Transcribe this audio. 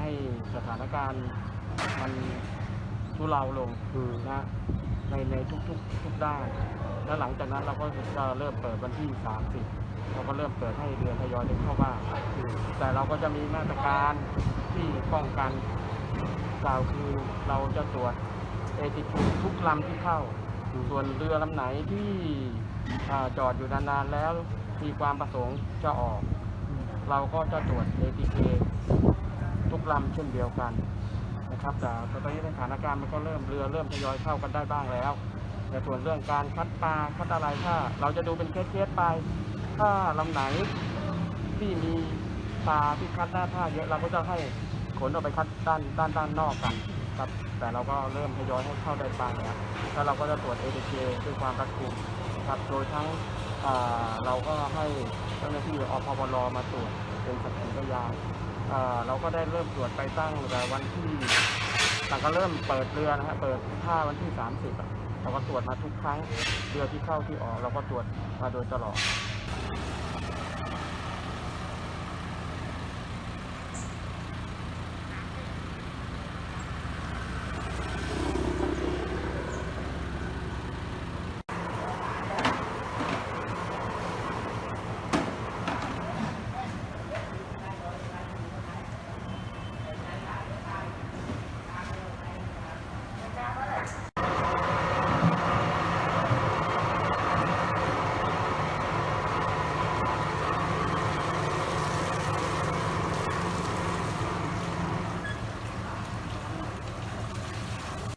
ให้สถานการณ์มันทุเลาลงอืมนะในในทุกทุกทุกด้าน แล้วหลังจากนั้นเราก็จะเริ่มเปิดวันที่ 30 เราก็เริ่มเปิดให้เรือทยอยเดินเข้าบ้านแต่เราก็จะมีมาตรการที่ป้องกันกล่าวคือเราจะตรวจเอติทูทุกลำที่เข้า ส่วนเรือลำไหนที่อ่าจอดอยู่นานๆแล้วมีความประสงค์จะออก เราก็จะตรวจ ATK ทุก ลำเช่นเดียวกันนะครับแต่ตอนนี้สถานการณ์มันก็เริ่มเรือเริ่มทยอยเข้ากันได้บ้างแล้วแต่ส่วนเรื่องการคัดปลาคัดอะไรถ้า เราจะดูเป็นเคสๆไป ถ้าลำไหนที่มีปลาที่คัดหน้าท่าเยอะเราก็จะให้ขนออกไปคัดด้านด้านด้านนอกกันครับแต่เราก็เริ่มทยอยให้เข้าได้บ้างแล้วแล้วเราก็จะตรวจ ATK ด้วยความรัดกุมครับโดยทั้งเราก็ให้เจ้าหน้าที่อพบลมาตรวจเป็นสักขีพยานอ่า เราก็ได้เริ่มตรวจไปตั้งแต่วันที่ต่างก็เริ่มเปิดเรือนะฮะเปิดท่าวันที่ 30อะเราก็ตรวจมาทุกครั้งเรือที่เข้าที่ออก เราก็ตรวจมาโดยตลอด